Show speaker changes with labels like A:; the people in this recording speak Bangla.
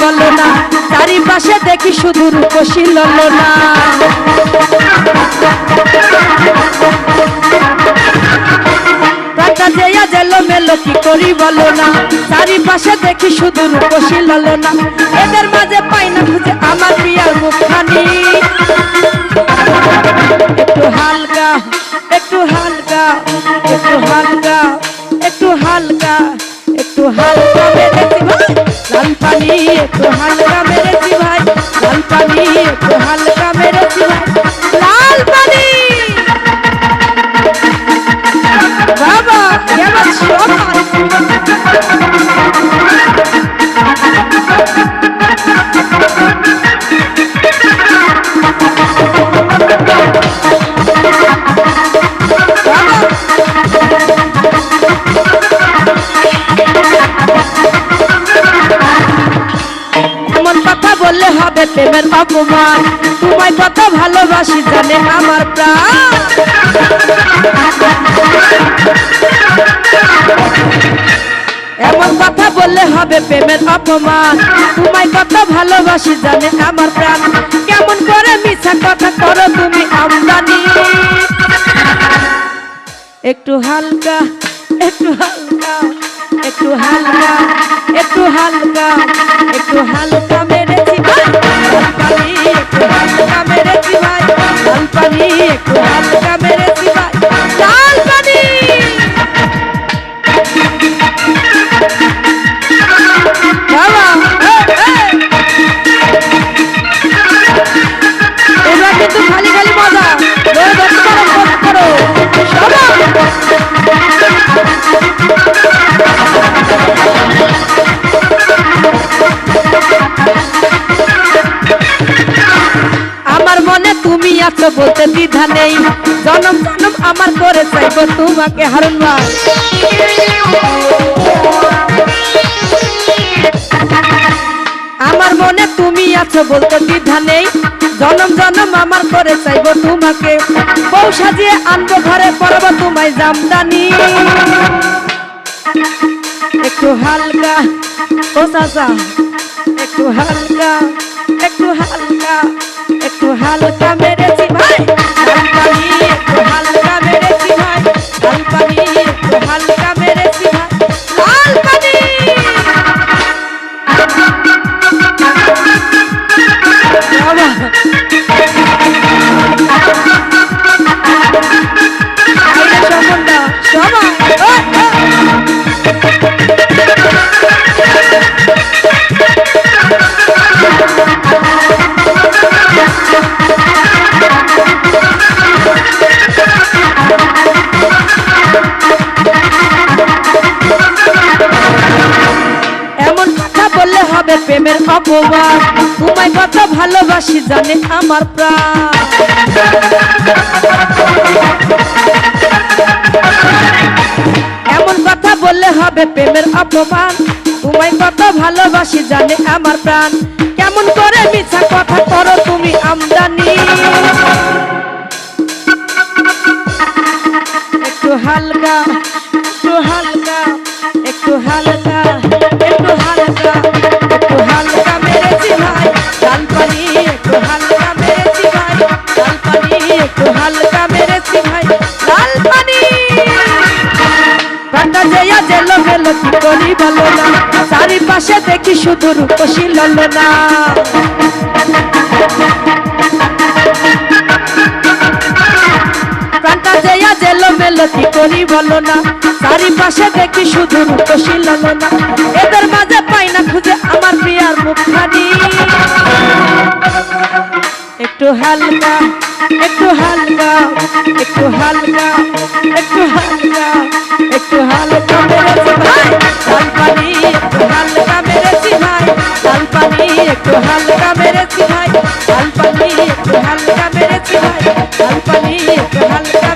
A: ললনা চারিপাশে দেখি শুধু রূপসী ললনা। প্রাণটা যেয়া জেল মেলো কি করি বলো না? চারিপাশে দেখি শুধু রূপসী ললনা। এদের মাঝে পাই না খুঁজে আমার প্রিয়ার মুখখানি। একটু হালকা একটু হালকা একটু হালকা একটু হালকা একটু হালকা মেরেছি ভাই লাল পানি একটু হালকা মেরেছি ভাই লাল পানি একটু হালকা বললে প্রেমের অপমান। তোমায় কত ভালোবাসি জানে আমার প্রাণ। এমন কথা বললে হবে প্রেমের অপমান। তোমায় কত ভালোবাসি জানে আমার প্রাণ। কেমন করে মিছা কথা করো তুমি আমদানি। একটু হালকা একটু হালকা একটু হালকা একটু হালকা একটু হালকা মেরেছি। ভাই তুমি বলতে দ্বিধা নেই। জনম জনম আমার করে চাইব, তোমাকে হারুন আমার মনে তুমি আছো বলতে দ্বিধা নেই। জনম জনম আমার করে চাইব, তোমাকে। বউ সাজিয়ে আনব ঘরে, পরবো তোমায় জামদানি। একটু হালকা, ও চাচা, একটু হালকা একটু হালকা একটু হালকা মেরেছি হবে প্রেমের অপমান তোমায় কত ভালোবাসি, জানে আমার প্রাণ। এমন কথা বললে হবে প্রেমের অপমান তোমায় কত ভালোবাসি, জানে আমার প্রাণ। কেমন করে মিছা কথা করো তুমি আমদানি। মেলো কি বলো না চারিপাশে দেখি শুধু রূপসী ললনা প্রাণটা যেয়া না দেখি শুধু রূপসী ললনা এদের মাঝে পাই না খুঁজে আমার প্রিয়ার মুখখানি একটু হালকা একটু হালকা একটু হালকা একটু হালকা একটু হালকা মেরেছি ভাই লাল পানি একটু